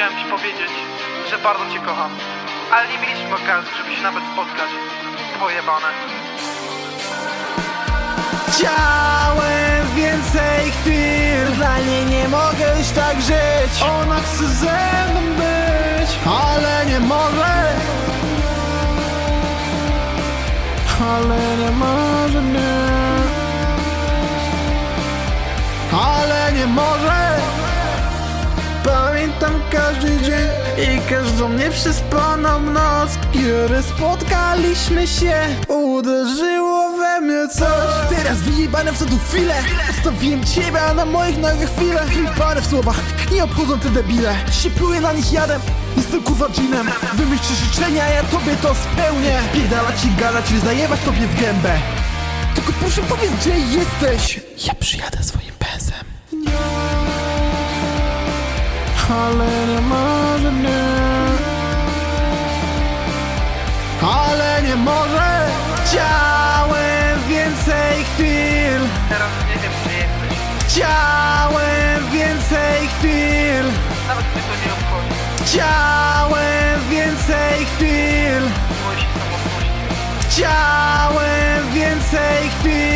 chciałem ci powiedzieć, że bardzo cię kocham. Ale nie mieliśmy okazji, żeby się nawet spotkać. Pojebane. Chciałem więcej chwil Dla niej nie mogę już tak żyć Ona chce ze mną być Ale nie może Ale nie może nie Ale nie może nieprzespaną noc. Kiedy spotkaliśmy się, uderzyło we mnie coś. Teraz wyjebane w co tu chwilę Zostawiłem ciebie, a na moich nogach chwilę Wyjebane w słowach, nie obchodzą te debile. Się na nich jadem, jestem kurwa dżinem. Wymyśl życzenia, ja tobie to spełnię. Spierdalać i gadać, i zajebać tobie w gębę. Tylko proszę powiedz, gdzie jesteś? Ja przyjadę swoim pęsem ale nie może mnie Ale nie może Chciałem więcej chwil Teraz nie wiem, gdzie jesteś. Chciałem więcej chwil Nawet mnie to nie obchodzi. Chciałem więcej chwil. Chciałem więcej chwil.